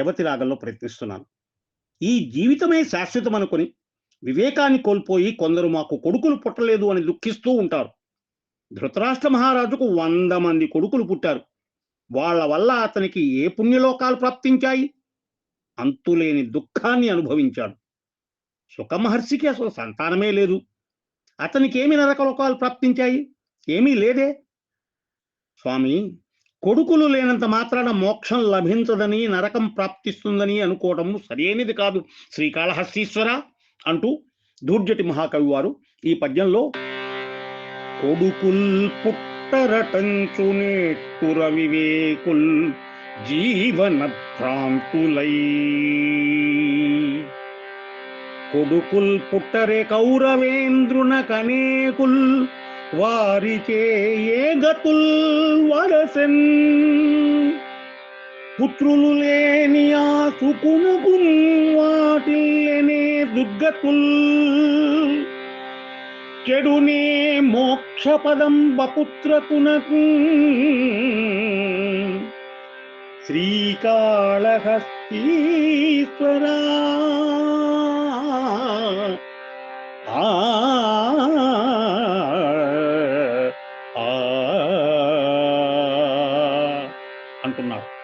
రేవతి రాగంలో ప్రయత్నిస్తున్నాను. ఈ జీవితమే శాశ్వతం అనుకుని వివేకాన్ని కోల్పోయి కొందరు మాకు కొడుకులు పుట్టలేదు అని దుఃఖిస్తూ ఉంటారు. ధృతరాష్ట్ర మహారాజుకు వంద మంది కొడుకులు పుట్టారు. వాళ్ళ వల్ల అతనికి ఏ పుణ్యలోకాలు ప్రాప్తించాయి? అంతులేని దుఃఖాన్ని అనుభవించాడు. సుఖమహర్షికి అసలు సంతానమే లేదు. అతనికి ఏమి నరకలోకాలు ప్రాప్తించాయి? ఏమీ లేదే. స్వామి కొడుకులు లేనంత మాత్రాన మోక్షం లభించదని నరకం ప్రాప్తిస్తుందని అనుకోవటం సరైనది కాదు. శ్రీకాళహస్తీశ్వర అంటూ దూర్జటి మహాకవి వారు ఈ పద్యంలో కొడుకుల్ పుట్టరటంచునేట్టుర వివేకుల్ జీవన భ్రాంతులై. కొడుకుల్ పుట్టరే కౌరవేంద్రున కనేకుల్ వారిచే ఏ గతుల్ వరసెన్. పుత్రులు లేని ఆ సుకునుకు వాటిల్లనే దుర్గతుల్. చెడునే మోక్ష పదం వపుత్రకునకు శ్రీకాళహస్తీశ్వరా. అంటున్నారు